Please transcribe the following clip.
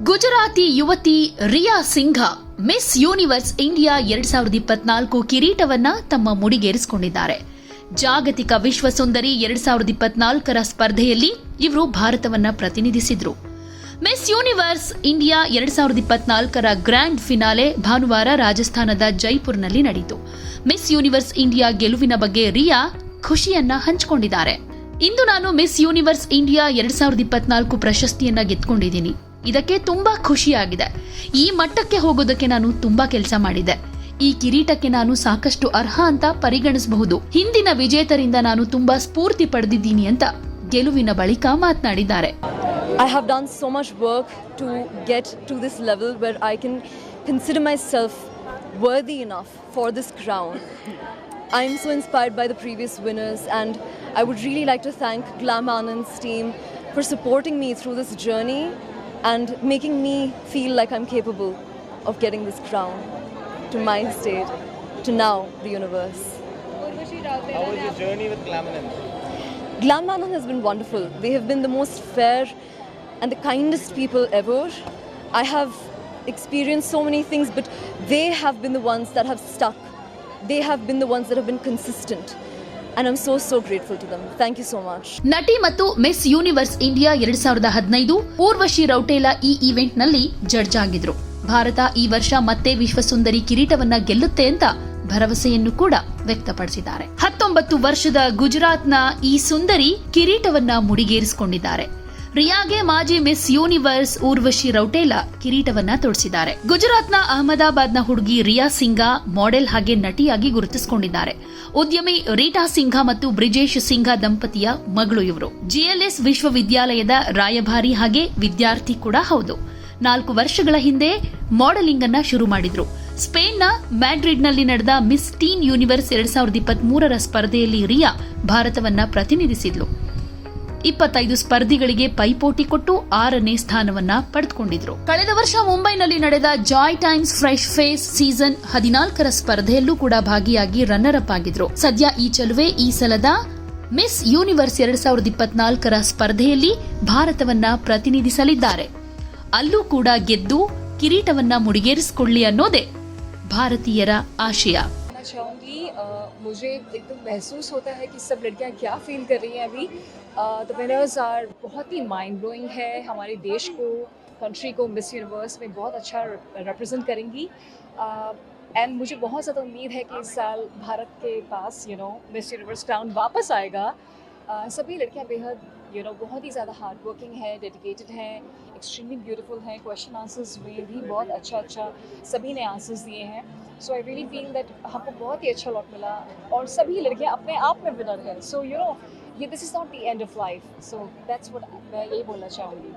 ಗುಜರಾತಿ ಯುವತಿ Riya Singha Miss Universe India ಎರಡ್ ಸಾವಿರದ ಇಪ್ಪತ್ನಾಲ್ಕು ಕಿರೀಟವನ್ನ ತಮ್ಮ ಮುಡಿಗೇರಿಸಿಕೊಂಡಿದ್ದಾರೆ. ಜಾಗತಿಕ ವಿಶ್ವ ಸುಂದರಿ ಎರಡ್ ಸಾವಿರದ ಇಪ್ಪತ್ನಾಲ್ಕರ ಸ್ಪರ್ಧೆಯಲ್ಲಿ ಇವರು ಭಾರತವನ್ನ ಪ್ರತಿನಿಧಿಸಿದ್ರು. ಮಿಸ್ ಯೂನಿವರ್ಸ್ ಇಂಡಿಯಾ ಎರಡ್ ಸಾವಿರದ ಇಪ್ಪತ್ನಾಲ್ಕರ ಗ್ರ್ಯಾಂಡ್ ಫಿನಾಲೆ ಭಾನುವಾರ ರಾಜಸ್ಥಾನದ ಜೈಪುರ್ನಲ್ಲಿ ನಡೆಯಿತು. ಮಿಸ್ ಯೂನಿವರ್ಸ್ ಇಂಡಿಯಾ ಗೆಲುವಿನ ಬಗ್ಗೆ ರಿಯಾ ಖುಷಿಯನ್ನ ಹಂಚಿಕೊಂಡಿದ್ದಾರೆ. ಇಂದು ನಾನು ಮಿಸ್ ಯೂನಿವರ್ಸ್ ಇಂಡಿಯಾ ಎರಡ್ ಸಾವಿರದ ಇಪ್ಪತ್ನಾಲ್ಕು ಪ್ರಶಸ್ತಿಯನ್ನ ಗೆದ್ಕೊಂಡಿದ್ದೀನಿ. ಇದಕ್ಕೆ ತುಂಬಾ ಖುಷಿಯಾಗಿದೆ. ಈ ಮಟ್ಟಕ್ಕೆ ಹೋಗೋದಕ್ಕೆ ನಾನು ತುಂಬಾ ಕೆಲಸ ಮಾಡಿದೆ. ಈ ಕಿರೀಟಕ್ಕೆ ನಾನು ಸಾಕಷ್ಟು ಅರ್ಹ ಅಂತ ಪರಿಗಣಿಸಬಹುದು. ಹಿಂದಿನ ವಿಜೇತರಿಂದ ನಾನು ತುಂಬಾ ಸ್ಫೂರ್ತಿ ಪಡೆದಿದ್ದೀನಿ ಅಂತ ಗೆಲುವಿನ ಬಳಿಕ ಮಾತನಾಡಿದ್ದಾರೆ. I have done so much work to get to this level level I can consider myself worthy enough for this crown I am so inspired by the previous winners, and I would really like to thank Glam Anand's team for supporting me through this journey. And making me feel like I'm capable of getting this crown to my state, to now the universe. How was your journey with? Glam Anand has been wonderful. They have been the most fair and the kindest people ever. I have experienced so many things, but they have been the ones that have stuck. They have been the ones that have been consistent. And I'm so, so grateful to them. Thank you so much. ನಟಿ ಮತ್ತು miss Universe India ಎರಡ್ ಸಾವಿರದ ಹದಿನೈದು ಪೂರ್ವಶಿ ರೌಟೇಲಾ ಈ ಈವೆಂಟ್ನಲ್ಲಿ judge ಆಗಿದ್ರು ಭಾರತ ಈ ವರ್ಷ ಮತ್ತೆ ವಿಶ್ವಸುಂದರಿ ಕಿರೀಟವನ್ನ ಗೆಲ್ಲುತ್ತೆ ಅಂತ ಭರವಸೆಯನ್ನು ಕೂಡ ವ್ಯಕ್ತಪಡಿಸಿದ್ದಾರೆ ಹತ್ತೊಂಬತ್ತು ವರ್ಷದ ಗುಜರಾತ್ನ ಈ ಸುಂದರಿ ಕಿರೀಟವನ್ನ ಮುಡಿಗೇರಿಸಿಕೊಂಡಿದ್ದಾರೆ ರಿಯಾಗೆ ಮಾಜಿ ಮಿಸ್ ಯೂನಿವರ್ಸ್ ಊರ್ವಶಿ ರೌಟೇಲಾ ಕಿರೀಟವನ್ನ ತೊಡಿಸಿದ್ದಾರೆ. ಗುಜರಾತ್ನ ಅಹಮದಾಬಾದ್ನ ಹುಡುಗಿ ರಿಯಾ ಸಿಂಘಾ ಮಾಡೆಲ್ ಹಾಗೆ ನಟಿಯಾಗಿ ಗುರುತಿಸಿಕೊಂಡಿದ್ದಾರೆ. ಉದ್ಯಮಿ ರೀಟಾ ಸಿಂಘಾ ಮತ್ತು ಬ್ರಿಜೇಶ್ ಸಿಂಘಾ ದಂಪತಿಯ ಮಗಳು ಇವರು. ಜಿಎಲ್ಎಸ್ ವಿಶ್ವವಿದ್ಯಾಲಯದ ರಾಯಭಾರಿ ಹಾಗೆ ವಿದ್ಯಾರ್ಥಿ ಕೂಡ ಹೌದು. ನಾಲ್ಕು ವರ್ಷಗಳ ಹಿಂದೆ ಮಾಡೆಲಿಂಗ್ ಅನ್ನ ಶುರು ಮಾಡಿದ್ರು. ಸ್ಪೇನ್ನ ಮ್ಯಾಡ್ರಿಡ್ನಲ್ಲಿ ನಡೆದ ಮಿಸ್ ಟೀನ್ ಯೂನಿವರ್ಸ್ ಎರಡ್ ಸಾವಿರದ ಇಪ್ಪತ್ಮೂರರ ಸ್ಪರ್ಧೆಯಲ್ಲಿ ರಿಯಾ ಭಾರತವನ್ನ ಪ್ರತಿನಿಧಿಸಿದ್ಲು. ಇಪ್ಪತ್ತೈದು ಸ್ಪರ್ಧಿಗಳಿಗೆ ಪೈಪೋಟಿ ಕೊಟ್ಟು ಆರನೇ ಸ್ಥಾನವನ್ನ ಪಡೆದುಕೊಂಡಿದ್ರು. ಕಳೆದ ವರ್ಷ ಮುಂಬೈನಲ್ಲಿ ನಡೆದ joy Times fresh face season ಹದಿನಾಲ್ಕರ ಸ್ಪರ್ಧೆಯಲ್ಲೂ ಕೂಡ ಭಾಗಿಯಾಗಿ ರನ್ನರ್ ಅಪ್ ಆಗಿದ್ರು. ಸದ್ಯ ಈ ಚಲುವೆ ಈ ಸಲದ ಮಿಸ್ ಯೂನಿವರ್ಸ್ ಎರಡ್ ಸಾವಿರದ ಇಪ್ಪತ್ನಾಲ್ಕರ ಸ್ಪರ್ಧೆಯಲ್ಲಿ ಭಾರತವನ್ನ ಪ್ರತಿನಿಧಿಸಲಿದ್ದಾರೆ. ಅಲ್ಲೂ ಕೂಡ ಗೆದ್ದು ಕಿರೀಟವನ್ನ ಮುಡಿಗೇರಿಸಿಕೊಳ್ಳಿ ಅನ್ನೋದೇ ಭಾರತೀಯರ ಆಶಯ. कहना चाहूँगी मुझे एकदम महसूस होता है कि सब लड़कियाँ क्या फील कर रही हैं अभी। द विनर्स आर बहुत ही माइंड ब्लोइंग है, हमारे देश को कंट्री को मिस यूनिवर्स में बहुत अच्छा रिप्रेजेंट करेंगी। एंड मुझे बहुत ज़्यादा उम्मीद है कि इस साल भारत के पास you know Miss Universe crown वापस आएगा। सभी लड़कियाँ बेहद यू नो बहुत ही ज़्यादा हार्ड वर्किंग है डेडिकेटेड है एक्सट्रीमली ब्यूटीफुल है क्वेश्चन आंसर्स में भी बहुत अच्छा अच्छा सभी ने आंसर्स दिए हैं। So I really feel that हमको बहुत ही अच्छा लॉट मिला और सभी लड़कियाँ अपने आप में विनर हैं। सो यू नो ये this is not the end of life so that's what मैं यही बोलना चाहूँगी।